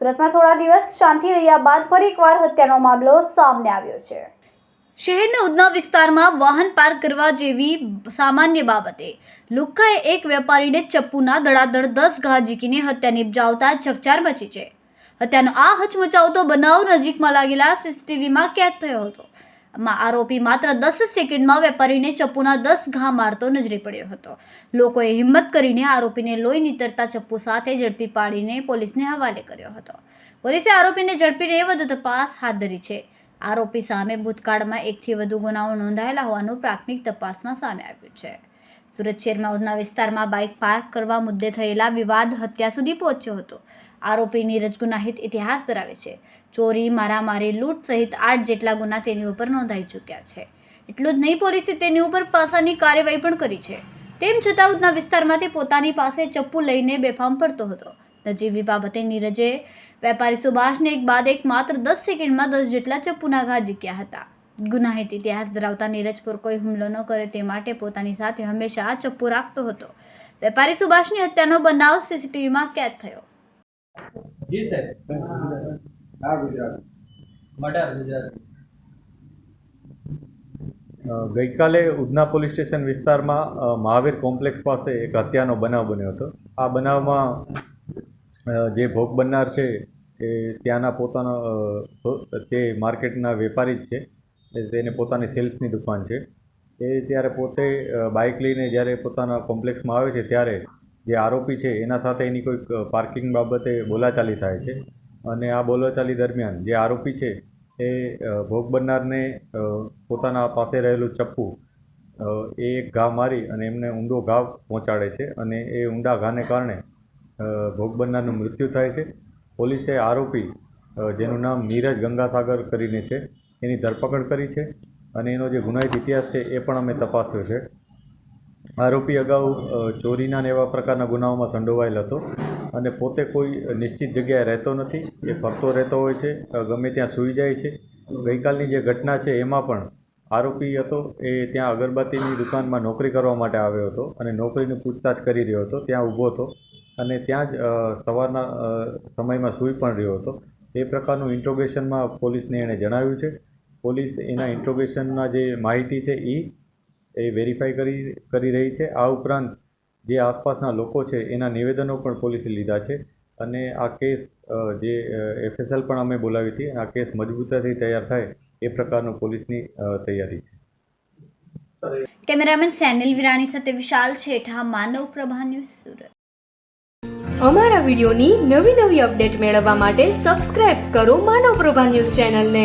સુરતમાં થોડા દિવસ શાંતિ રહ્યા બાદ ફરી એકવાર હત્યાનો મામલો સામે આવ્યો છે. શહેરના ઉધના વિસ્તારમાં વાહન પાર્ક કરવા જેવી સામાન્ય બાબતે લુખ્ખાએ એક વેપારીને ચપ્પુના દડાદડ દસ ઘા ઝીકીને હત્યા નિપજાવતા ચકચાર મચી છે. હત્યાનો આ હચમચાવતો બનાવ નજીકમાં લાગેલા સીસીટીવીમાં કેદ થયો હતો. આમાં આરોપી માત્ર દસ સેકન્ડમાં વેપારીને ચપ્પુના દસ ઘા મારતો નજરે પડ્યો હતો. લોકોએ હિંમત કરીને આરોપીને લોહી નીતરતા ચપ્પુ સાથે ઝડપી પાડીને પોલીસને હવાલે કર્યો હતો. પોલીસે આરોપીને ઝડપીને વધુ તપાસ હાથ ધરી છે. આરોપી સામે ભૂતકાળમાં એકથી વધુ ગુનાઓ નોંધાયેલા હોવાનું પ્રાથમિક તપાસમાં સામે આવ્યું છે. સુરત શહેરમાં ઉધના વિસ્તારમાં બાઇક પાર્ક કરવા મુદ્દે થયેલા વિવાદ હત્યા સુધી પહોંચ્યો હતો. આરોપી નીરજ ગુનાહિત ઇતિહાસ ધરાવે છે. ચોરી, મારામારી, લૂંટ સહિત આઠ જેટલા ગુના તેની ઉપર નોંધાઈ ચૂક્યા છે. એટલું જ નહીં, પોલીસે તેની ઉપર પાસાની કાર્યવાહી પણ કરી છે. તેમ છતાં ઉધના વિસ્તારમાંથી પોતાની પાસે ચપ્પુ લઈને બેફામ ફરતો હતો. નજીવી બાબતે નીરજે વેપારી સુભાષને એક બાદ એક માત્ર દસ સેકન્ડમાં દસ જેટલા ચપ્પુના ઘા ઝીક્યા હતા. ગુનાહિત ઇતિહાસ ધરાવતા નીરજ પર કોઈ હુમલો ન કરે તે માટે પોતાની સાથે હંમેશા ચપ્પુ રાખતો હતો. વેપારી સુભાષની હત્યાનો બનાવ સીસીટીવીમાં કેદ થયો. જી સાહેબ. હા ગુજરાત. મટાર ગુજરાતી. ગઈકાલે ઉધના પોલીસ સ્ટેશન વિસ્તારમાં મહાવીર કોમ્પ્લેક્સ પાસે એક હત્યાનો બનાવ બન્યો હતો. આ બનાવમાં જે ભોગ બનનાર છે એ ત્યાંના પોતાનો તે માર્કેટના વેપારી જ છે. એ તેને પોતાની સેલ્સની દુકાન છે, એ ત્યારે પોતે બાઇક લઈને જ્યારે પોતાના કોમ્પ્લેક્સમાં આવે છે ત્યારે જે આરોપી છે, એના સાથે એની કોઈક પાર્કિંગ બાબતે બોલાચાલી થાય છે. અને આ બોલાચાલી દરમિયાન જે આરોપી છે, એ ભોગ બનનારને પોતાના પાસે રહેલું ચપ્પુ એ એક ઘા મારી અને એમને ઊંડો ઘા પહોંચાડે છે અને એ ઊંડા ઘાને કારણે ભોગ બનનારનું મૃત્યુ થાય છે. પોલીસે આરોપી જેનું નામ નીરજ ગંગાસાગર કરીને છે એની ધરપકડ કરી છે અને એનો જે ગુનાહિત ઇતિહાસ છે એ પણ અમે તપાસ્યો છે. આરોપી અગાઉ ચોરીના ને એવા પ્રકારના ગુનાઓમાં સંડોવાયેલ હતો અને પોતે કોઈ નિશ્ચિત જગ્યાએ રહેતો નથી. એ ફરતો રહેતો હોય છે ગમે ત્યાં સૂઈ જાય છે. ગઈકાલની જે ઘટના છે એમાં પણ આરોપી હતો, એ ત્યાં અગરબત્તીની દુકાનમાં નોકરી કરવા માટે આવ્યો હતો અને નોકરીની પૂછતાછ કરી રહ્યો હતો, ત્યાં ઊભો હતો અને ત્યાં જ સવારના સમયમાં સૂઈ પણ રહ્યો હતો. એ પ્રકારનું ઇન્ટ્રોગેશનમાં પોલીસને એણે જણાવ્યું છે. પોલીસ એના ઇન્ટ્રોગેશનના જે માહિતી છે એ એ વેરીફાઈ કરી કરી રહી છે. આ ઉપરાંત જે આસપાસના લોકો છે એના નિવેદનો પણ પોલીસે લીધા છે અને આ કેસ જે એફએસએલ પણ અમે બોલાવી હતી આ કેસ મજબૂતાથી તૈયાર થાય એ પ્રકારનું પોલીસની તૈયારી છે. કેમેરામેન સેનિલ વિરાણી સાથે વિશાલ છેઠા માનવ પ્રભા ન્યૂઝ સુરત. અમારા વિડીયોની નવી નવી અપડેટ મેળવવા માટે સબસ્ક્રાઇબ કરો માનવ પ્રભા ન્યૂઝ ચેનલને.